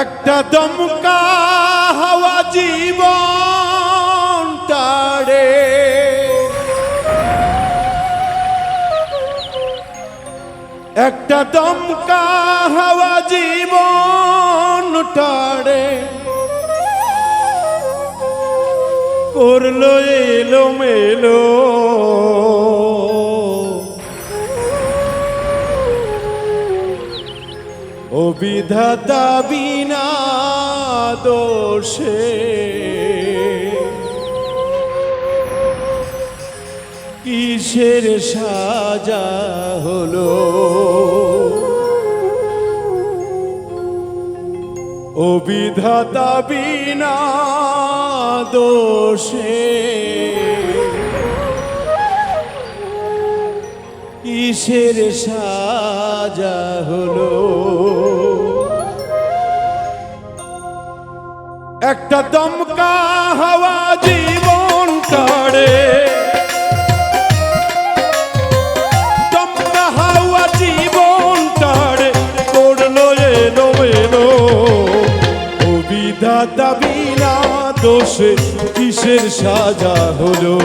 একটা দমকা হাওয়া জীবন টাড়ে। একটা দমকা হাওয়া জীবন টাড়ে। করল এলো মেলো ও বিধাতা বিনা দোষে কিসের সাজা হলো? ও বিধাতা বিনা দোষে কিসের সাজা হলো? একটা দমকা হাওয়া জীবন কাড়ে। দমকা হাওয়া জীবন দোষে কিসের সাজা হলো?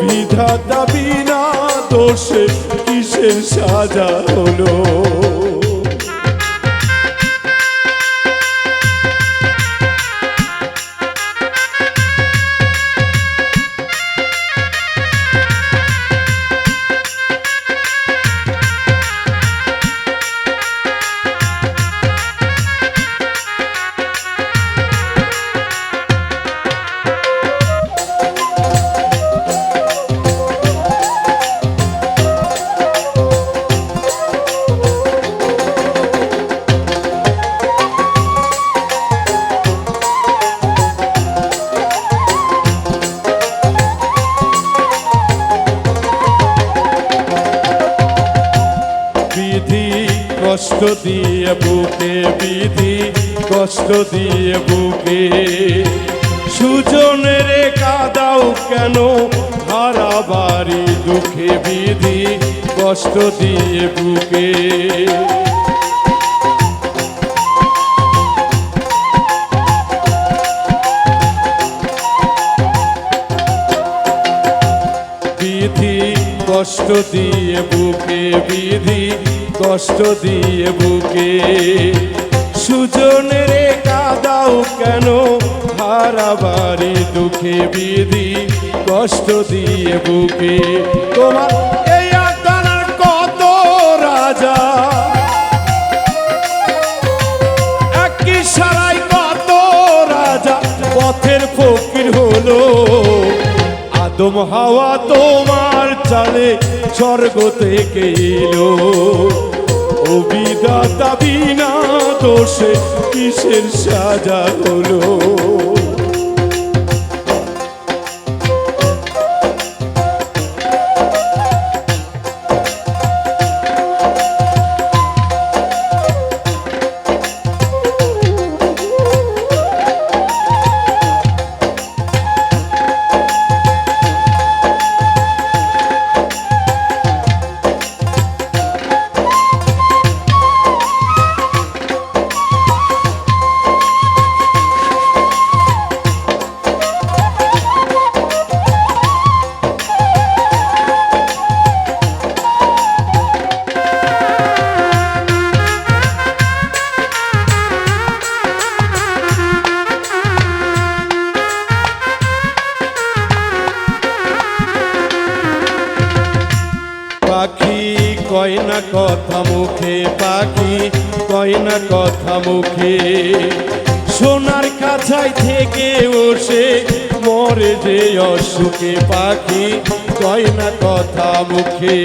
বিধাতা বিনা দোষে কিসের সাজা হলো? কষ্ট দিয়ে বুকে বিধি, কষ্ট দিয়ে বুকে। সুজনের কাদাও কেন হারাবারি দুঃখে বিধি, কষ্ট দিয়ে বুকে। বিধি, কষ্ট দিয়ে বুকে বিধি কষ্ট দিয়ে বুকে। সুজনের কাদাও কেন? হারাবারি দুঃখে বিধি কষ্ট দিয়ে বুকে। তোমার এই আদানার কত রাজা? একই সারাই কত রাজা? পথের ফকির হলো আদম হাওয়া তোমার চালে স্বর্গ থেকে এলো। ও বিদাতা বিনা দোষে কিসের সাজা হলো? না কথা মুখে পাখি, কয় না কথা মুখে। সোনার কাছাই থেকে বসে মরে যে অসুখে পাখি, কয় না কথা মুখে।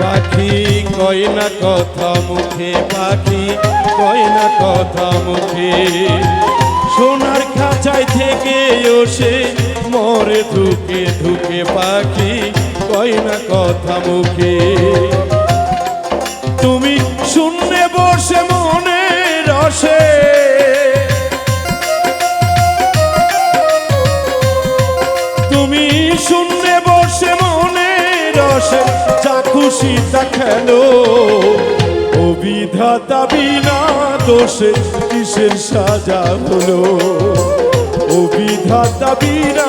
পাখি, কয় না কথা মুখে পাখি কয় না কথা মুখে। সোনার খাঁচায় থেকে সে মরে ঢুকে ঢুকে পাখি কয় না কথা মুখে। তুমি শূন্যে বসে মনে রসে। তুমি শূন্যে বসে মনে রসে। যা খুশি তা খেলো। অবিধাতা বিনা দোষে কিসের সাজা হলো? অবিধাতা বিনা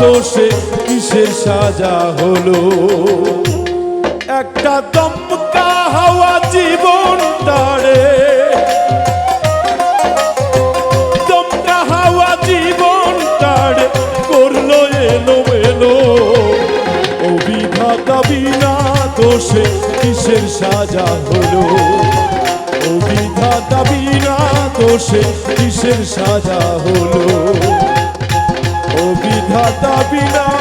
দোষে কিসের সাজা হলো? একটা দমকা হাওয়া জীবন তারে। দমকা হাওয়া জীবন তারে করল এলো এলো অভিঘাতা বিনা দোষে কিসের সাজা হলো? অভিঘাতা বিনা দোষে কিসের সাজা হলো? অভিঘাতা বিনা